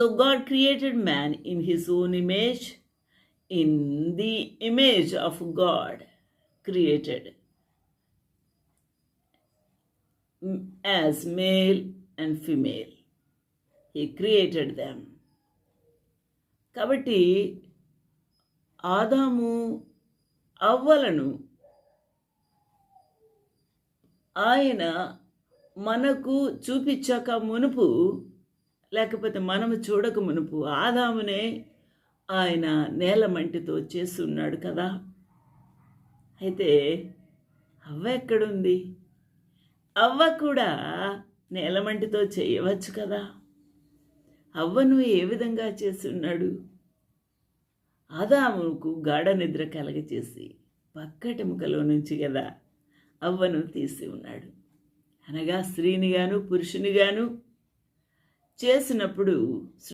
So God created man in his own image. In the image of God, created as male and female. He created them. కాబట్టి ఆదాము అవ్వలను ఆయన మనకు చూపించక మునుపు లేకపోతే మనము చూడక మునుపు ఆదామునే ఆయన నేల మంటితో చేస్తున్నాడు కదా. అయితే అవ్వ ఎక్కడుంది? అవ్వ కూడా నేలమంటితో చేయవచ్చు కదా. అవ్వను ఏ విధంగా చేస్తున్నాడు? ఆదాముకు గాఢ నిద్ర కలగచేసి పక్కటెముకలో నుంచి కదా అవ్వను తీసి ఉన్నాడు. అనగా స్త్రీనిగాను పురుషునిగాను చేసినప్పుడు